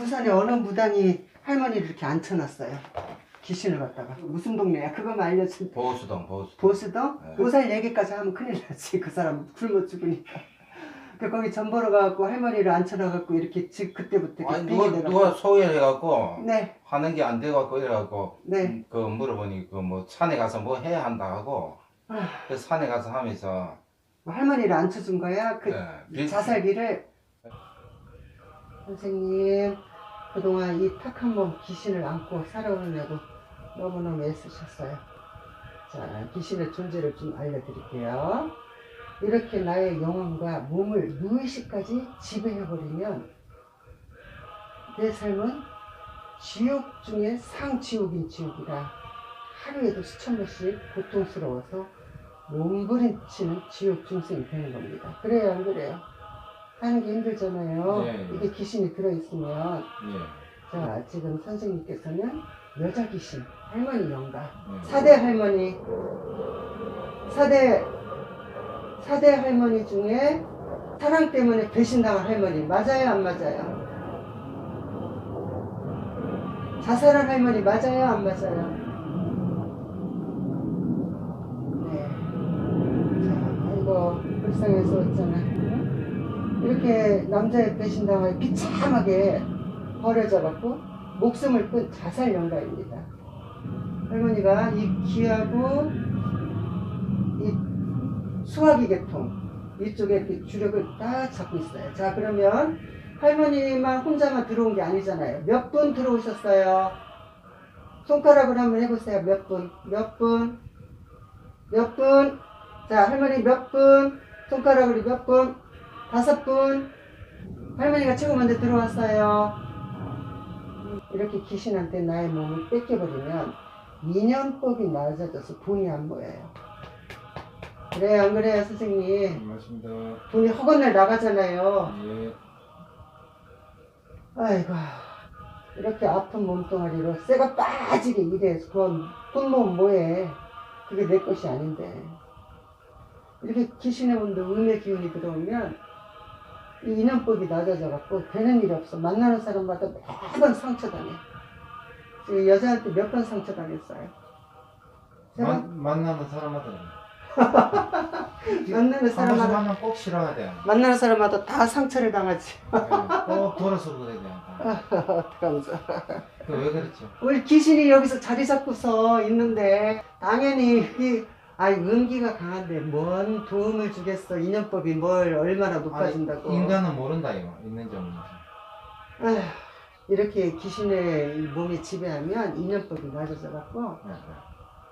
부산에 어느 무당이 할머니를 이렇게 앉혀놨어요. 귀신을 갖다가. 무슨 동네야? 그거만 알려준 보수동 보수. 보수동? 네. 보살 얘기까지 하면 큰일 나지. 그 사람 굶어 죽으니까. 그 거기 전 보러 가갖고 할머니를 앉혀놔갖고 이렇게 집 그때부터 이렇게 아니 누가 빙이 돼갖고. 누가 소개해갖고 네, 하는 게 안 돼갖고 이래갖고 네. 그 물어보니 그 뭐 산에 가서 뭐 해야 한다 하고 아, 그 산에 가서 하면서 뭐 할머니를 앉혀준 거야. 그 예, 빌- 자살기를 선생님 그동안 이 탁 한 번 귀신을 안고 살아오느냐고 너무너무 애쓰셨어요. 자, 귀신의 존재를 좀 알려드릴게요. 이렇게 나의 영혼과 몸을 무의식까지 지배해버리면 내 삶은 지옥 중에 상지옥인 지옥이라 하루에도 수천 번씩 고통스러워서 몸부림치는 지옥 중생이 되는 겁니다. 그래요, 안 그래요? 하는 게 힘들잖아요. 네. 이게 귀신이 들어있으면. 예. 자, 지금 선생님께서는 여자 귀신, 할머니 영가. 예. 사대 할머니, 사대, 사대 할머니 중에 사랑 때문에 배신당한 할머니. 맞아요, 안 맞아요? 자살한 할머니 맞아요, 안 맞아요? 네. 자, 아이고, 불쌍해서 어쩌나. 응? 이렇게 남자의 배신당하게 비참하게 버려져 갖고 목숨을 끈 자살 영가입니다. 할머니가 이 귀하고 이 수화기 계통 이쪽에 이렇게 주력을 딱 잡고 있어요. 자 그러면 할머니만 혼자만 들어온 게 아니잖아요. 몇 분 들어오셨어요? 손가락으로 한번 해보세요. 몇 분? 몇 분? 몇 분? 자 할머니 몇 분? 손가락으로 몇 분? 다섯 분? 할머니가 최고 먼저 들어왔어요. 이렇게 귀신한테 나의 몸을 뺏겨버리면 인연법이 낮아져서 돈이 안 모여요. 그래요, 안 그래요, 선생님? 맞습니다. 돈이 허건날 나가잖아요. 예. 아이고, 이렇게 아픈 몸뚱아리로 쇠가 빠지게 일해서 그건 돈 모으면 뭐해. 그게 내 것이 아닌데. 이렇게 귀신의 몸도 음의 기운이 들어오면 이 인연법이 낮아져갖고 되는 일이 없어. 만나는 사람마다 매번 상처당해. 지금 여자한테 몇 번 상처당했어요? 만, 만나는 사람마다 만나는 한 번씩 사람마다 만나면 꼭 싫어야 돼. 만나는 사람마다 다 상처를 당하지. 예. 꼭 돌아서 그래야 돼. 어떡하면서. 그왜 그랬죠? 우리 귀신이 여기서 자리 잡고서 있는데 당연히 이 아이 음기가 강한데 뭔 도움을 주겠어? 인연법이 뭘 얼마나 높아진다고. 아니, 인간은 모른다 이거. 있는지 없는지. 아휴, 이렇게 귀신의 이 몸이 지배하면 인연법이 낮아져 갖고 예, 예.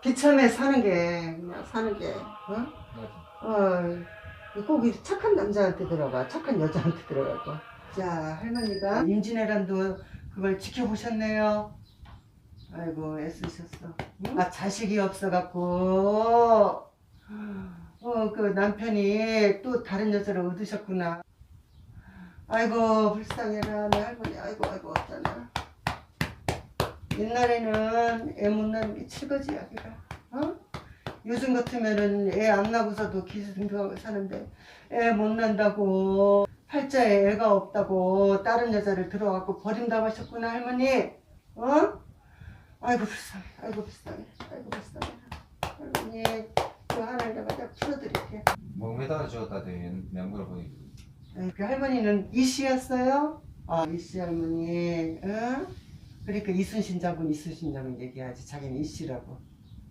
비참해 사는 게 그냥 사는 게 어? 어, 꼭 착한 남자한테 들어가. 착한 여자한테 들어가고. 자 할머니가 임진왜란도 그걸 지켜보셨네요 아이고 애쓰셨어 응? 아 자식이 없어갖고 어 그 남편이 또 다른 여자를 얻으셨구나 아이고 불쌍해라 내 할머니 아이고 아이고 어쩌나 옛날에는 애 못 낳는 게 칠거지 아기가 어? 요즘 같으면은 애 안 낳고서도 기승등등하고 사는데 애못 낳는다고 팔자에 애가 없다고 다른 여자를 들어갖고 버림당하셨구나 할머니 어? 아이고 불쌍해 아이고 불쌍해 아이고 불쌍해 할머니 그 하나를 내가 다 풀어드릴게 목매달아 죽었다 대 명거를 보니. 아이, 그 할머니는 이씨였어요? 아 이씨 할머니 응? 그러니까 이순신 장군 이순신 장군 얘기하지 자기는 이씨라고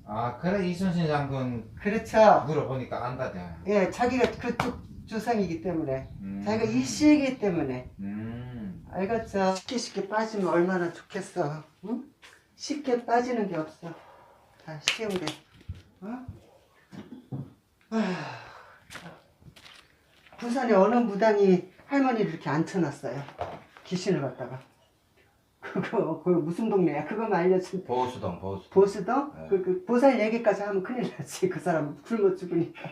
아 그래 이순신 장군 그렇죠 물어보니까 안다 대. 예 자기가 그쪽 조상이기 때문에 음. 자기가 이씨이기 때문에 음. 알겠죠? 쉽게 쉽게 빠지면 얼마나 좋겠어 응? 쉽게 빠지는 게 없어. 다 쉬운데 어? 부산에 어느 무당이 할머니를 이렇게 앉혀놨어요. 귀신을 갖다가. 그거 그 무슨 동네야? 그거만 알려준 보수동 보수. 보수도 네. 그, 그 보살 얘기까지 하면 큰일 나지. 그 사람 굶어 죽으니까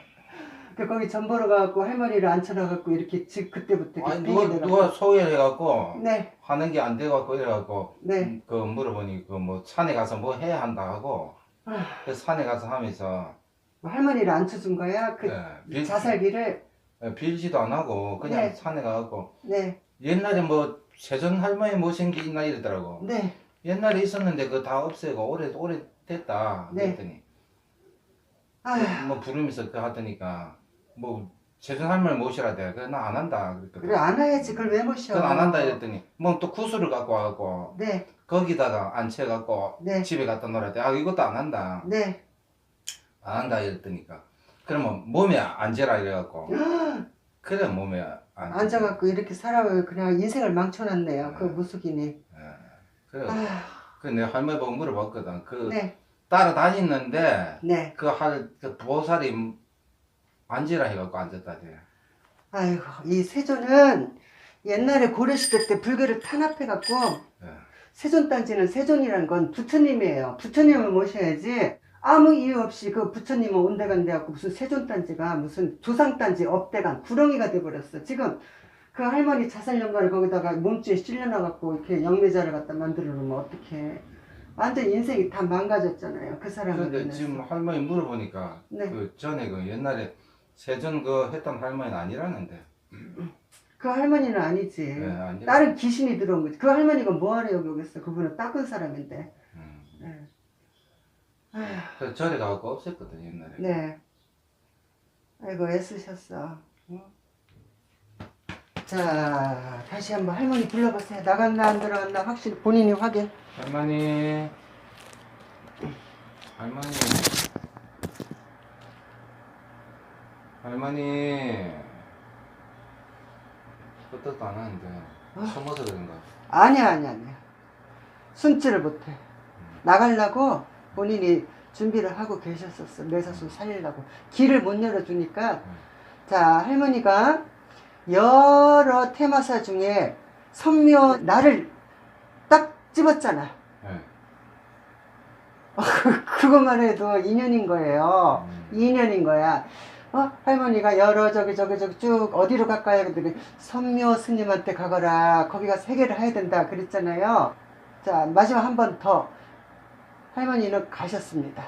그 거기 전 보러 가갖고 할머니를 앉혀놔갖고 이렇게 집 그때부터 이렇게 아니 빙이 누가 돼갖고. 누가 소개해갖고 네 하는 게 안 돼갖고 이래갖고 네. 그 물어보니 그 뭐 산에 가서 뭐 해야 한다 하고 아, 그 산에 가서 하면서 뭐 할머니를 앉혀준 거야 그 예, 빌, 자살기를 예, 빌지도 안 하고 그냥 네. 산에 가갖고 네 옛날에 뭐 세전 할머니 모신 게 있나 이러더라고. 네. 옛날에 있었는데 그거 다 없애고 오래 오래 됐다. 네. 그랬더니 아휴, 뭐 부르면서 그 하더니까 뭐 세전 할머니 모시라 돼. 그래 나안 한다. 그랬거든. 그래 안 해야지 그걸 왜 모셔? 그건 안 한다 이랬더니 뭐 또 구슬을 갖고 와갖고 네, 거기다가 앉혀갖고 네, 집에 갖다 놓으라 돼. 아 이것도 안 한다. 네. 안 한다 이랬더니까 그러면 몸에 앉으라 이래갖고 그래 몸에 앉아. 앉아갖고 이렇게 살아요. 그냥 인생을 망쳐놨네요. 그 무속인이. 예. 그래. 아휴, 그내 할머니 보고 물어봤거든. 그 네, 따라다니는데 네. 그할그 보살이 앉으라 해갖고 앉았다 돼. 아이고 이 세존은 옛날에 고려시대 때 불교를 탄압해갖고 예. 세존단지는 세존이라는 건 부처님이에요. 부처님을 모셔야지 아무 이유 없이 그 부처님은 온데간데 갖고 무슨 세존 단지가 무슨 조상 단지 업대간 구렁이가 돼버렸어. 지금 그 할머니 자살연관을 거기다가 몸주에 실려놔갖고 이렇게 영매자를 갖다 만들어 놓으면 어떡해. 완전 인생이 다 망가졌잖아요. 그 사람을 그런데. 지금 할머니 물어보니까 네. 그 전에 그 옛날에 세전 그 했던 할머니는 아니라는데. 그 할머니는 아니지. 예, 아니. 다른 귀신이 들어온 거지. 그 할머니가 뭐하러 여기 오겠어. 그분은 닦은 사람인데. 음. 네. 아휴, 절에 가고 없앴거든 옛날에. 네. 아이고 애쓰셨어. 응? 자 다시 한번 할머니 불러보세요. 나갔나 안 들어갔나 확실히 본인이 확인. 할머니. 할머니. 할머니. 끄떡도 안 하는데. 어? 숨어서 그런가? 아니야 아니야 아니야. 숨지를 못해. 나가려고 본인이 준비를 하고 계셨었어. 내 자손 살리려고. 길을 못 열어주니까 자 할머니가 여러 테마사 중에 선묘 나를 딱 집었잖아. 네. 그것만 해도 인연인 거예요. 음. 인연인 거야. 어? 할머니가 여러 저기 저기 저기 쭉 어디로 갈까요? 그랬더니 선묘 스님한테 가거라. 거기 가서 해결을 해야 된다. 그랬잖아요. 자 마지막 한 번 더. 할머니는 가셨습니다.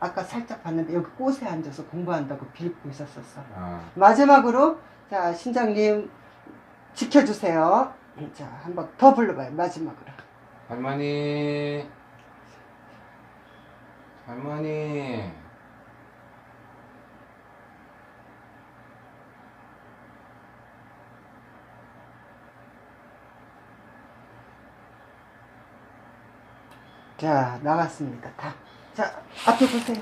아까 살짝 봤는데 여기 꽃에 앉아서 공부한다고 빌고 있었었어. 아, 마지막으로 자 신장님 지켜주세요. 자 한 번 더 불러봐요. 마지막으로. 할머니. 할머니. 자 나갔습니다 다. 자 앞에 보세요.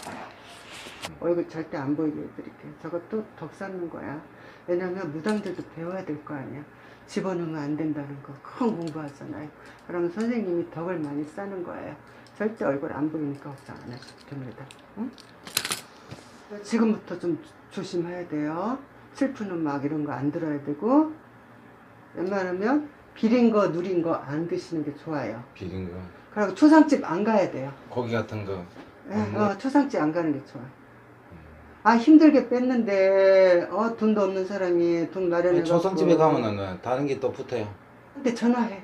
얼굴 절대 안 보이게 해드릴게요. 저것도 덕 쌓는 거야. 왜냐면 무당들도 배워야 될 거 아니야. 집어넣으면 안 된다는 거 큰 공부하잖아요. 그러면 선생님이 덕을 많이 쌓는 거예요. 절대 얼굴 안 보이니까 걱정 안 하셔도 됩니다. 응? 지금부터 좀 조심해야 돼요. 슬픈 음악 이런 거 안 들어야 되고 웬만하면 비린 거 누린 거 안 드시는 게 좋아요. 비린 거. 그리고 초상집 안 가야 돼요. 고기 같은 거. 예, 음. 어, 초상집 안 가는 게 좋아. 아 힘들게 뺐는데 어 돈도 없는 사람이 돈 마련해. 초상집에 가면은 다른 게 또 붙어요. 근데 전화해.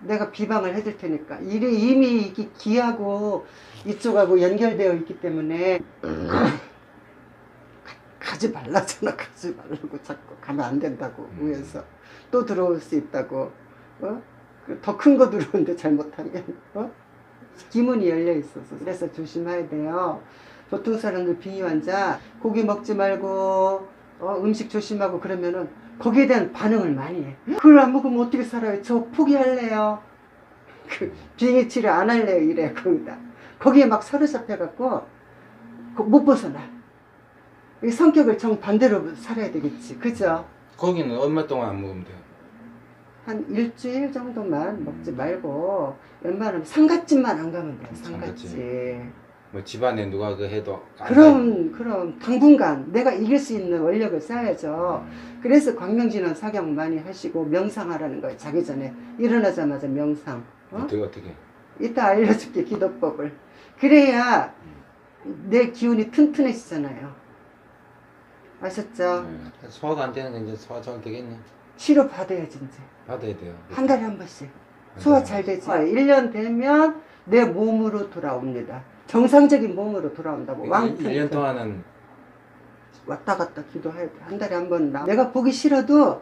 내가 비방을 해줄 테니까. 일이 이미 이게 기하고 이쪽하고 연결되어 있기 때문에 가- 가지 말라잖아. 가지 말라고 자꾸 가면 안 된다고 음. 위에서 또 들어올 수 있다고. 어? 더 큰 거 들어오는데 잘못하면 어? 기문이 열려 있어서 그래서 조심해야 돼요. 보통 사람들 비위 환자 고기 먹지 말고 어, 음식 조심하고 그러면은 거기에 대한 반응을 많이 해. 그걸 안 먹으면 어떻게 살아요? 저 포기할래요. 그 비위 치료 안 할래요. 이래 거기다. 거기에 막 사로잡혀갖고 그못 벗어나. 이 성격을 정 반대로 살아야 되겠지. 그죠? 고기는 얼마 동안 안 먹으면 돼요? 한 일주일 정도만 먹지 말고 웬만하면 상갓집만 안 가면 돼요. 상갓집. 상갓집. 뭐 집안에 누가 그 해도 안 그럼 그럼 당분간 내가 이길 수 있는 원력을 쌓아야죠. 음. 그래서 광명진원 사경 많이 하시고 명상하라는 거예요. 자기 전에 일어나자마자 명상. 어? 어떻게 어떻게? 이따 알려줄게 기도법을. 그래야 내 기운이 튼튼해지잖아요. 아셨죠? 네. 소화가 안 되는 건 이제 소화 잘 되겠네. 치료 받아야지 이제. 받아야 돼요. 한 달에 한 번씩. 한 소화 잘 되지. 1년 되면 내 몸으로 돌아옵니다. 정상적인 몸으로 돌아온다고. 한왕 번. 1년 동안은 왔다 갔다 기도해야 돼. 한 달에 한 번. 나. 내가 보기 싫어도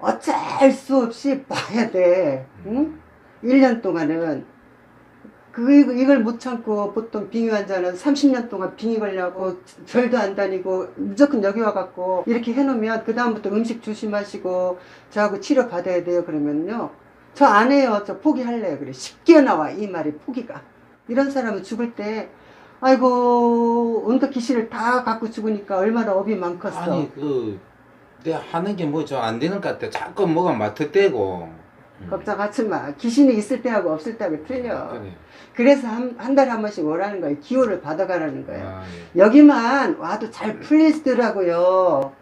어쩔 수 없이 봐야 돼. 응? 1년 동안은. 그, 이걸 못 참고 보통 빙의 환자는 30년 동안 빙의 걸려고 절도 안 다니고 무조건 여기 와갖고 이렇게 해놓으면 그다음부터 음식 조심하시고 저하고 치료 받아야 돼요. 그러면요. 저 안 해요. 저 포기할래요. 그래. 쉽게 나와. 이 말이 포기가. 이런 사람은 죽을 때 아이고 온갖 기신을 다 갖고 죽으니까 얼마나 업이 많겠어. 아니 그 내가 하는 게뭐좀안 되는 것 같아. 자꾸 뭐가 마트대고. 음. 걱정하지 마. 귀신이 있을 때하고 없을 때하고 틀려. 그래. 그래서 한, 한 달에 한 번씩 오라는 거예요. 기호를 받아가라는 거예요. 아, 예. 여기만 와도 잘 풀리더라고요.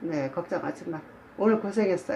네, 걱정하지 마. 오늘 고생했어요.